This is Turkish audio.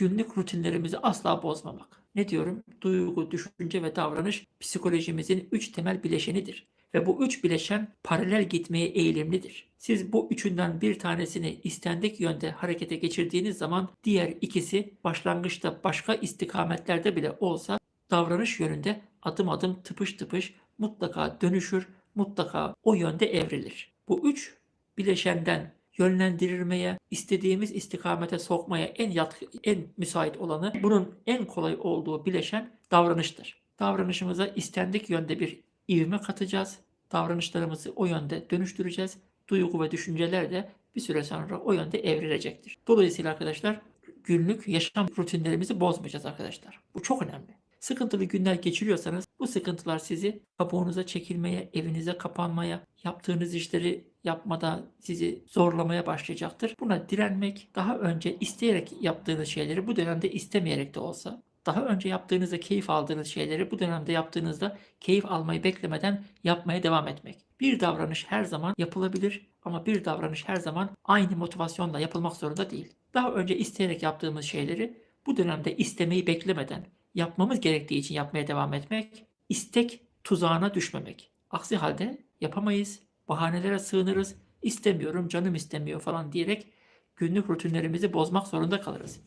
günlük rutinlerimizi asla bozmamak. Ne diyorum? Duygu, düşünce ve davranış psikolojimizin üç temel bileşenidir. Ve bu üç bileşen paralel gitmeye eğilimlidir. Siz bu üçünden bir tanesini istendik yönde harekete geçirdiğiniz zaman diğer ikisi başlangıçta başka istikametlerde bile olsa davranış yönünde adım adım tıpış tıpış mutlaka dönüşür, mutlaka o yönde evrilir. Bu üç bileşenden yönlendirilmeye, istediğimiz istikamete sokmaya en yatkı, en müsait olanı, bunun en kolay olduğu bileşen davranıştır. Davranışımıza istendik yönde bir ivme katacağız. Davranışlarımızı o yönde dönüştüreceğiz. Duygu ve düşünceler de bir süre sonra o yönde evrilecektir. Dolayısıyla arkadaşlar günlük yaşam rutinlerimizi bozmayacağız arkadaşlar. Bu çok önemli. Sıkıntılı günler geçiriyorsanız bu sıkıntılar sizi kabuğunuza çekilmeye, evinize kapanmaya, yaptığınız işleri yapmada sizi zorlamaya başlayacaktır. Buna direnmek, daha önce isteyerek yaptığınız şeyleri bu dönemde istemeyerek de olsa, daha önce yaptığınızda keyif aldığınız şeyleri bu dönemde yaptığınızda keyif almayı beklemeden yapmaya devam etmek. Bir davranış her zaman yapılabilir ama bir davranış her zaman aynı motivasyonla yapılmak zorunda değil. Daha önce isteyerek yaptığımız şeyleri bu dönemde istemeyi beklemeden yapmamız gerektiği için yapmaya devam etmek, istek tuzağına düşmemek. Aksi halde yapamayız, bahanelere sığınırız, istemiyorum, canım istemiyor falan diyerek günlük rutinlerimizi bozmak zorunda kalırız.